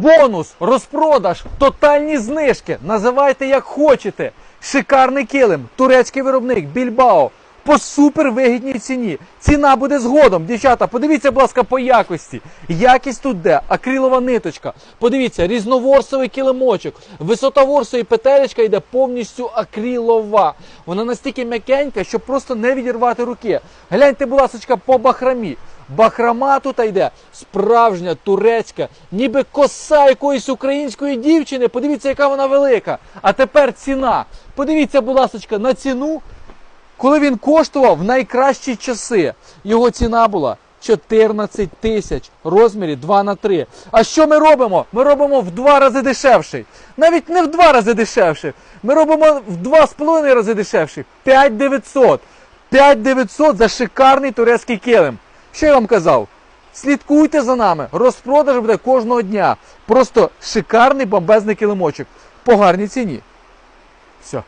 Бонус, розпродаж, тотальні знижки. Називайте як хочете. Шикарний килим, турецький виробник, Більбао. По супер вигідній ціні. Ціна буде згодом. Дівчата, подивіться, будь ласка, по якості. Якість тут де, акрилова ниточка. Подивіться, різноворсовий килимочок. Висота ворсу петелечка йде повністю акрилова. Вона настільки м'якенька, що просто не відірвати руки. Гляньте, будь ласка, по бахрамі. Бахрама тут йде справжня турецька, ніби коса якоїсь української дівчини. Подивіться, яка вона велика. А тепер ціна. Подивіться, будь ласка, на ціну. Коли він коштував в найкращі часи, його ціна була 14 тисяч, розмірі 2 на 3. А що ми робимо? Ми робимо в два рази дешевший. Навіть не в два рази дешевший. Ми робимо в два з половиною рази дешевший. 5900. 5900 за шикарний турецький килим. Що я вам казав? Слідкуйте за нами. Розпродаж буде кожного дня. Просто шикарний бомбезний килимочок. По гарній ціні. Все.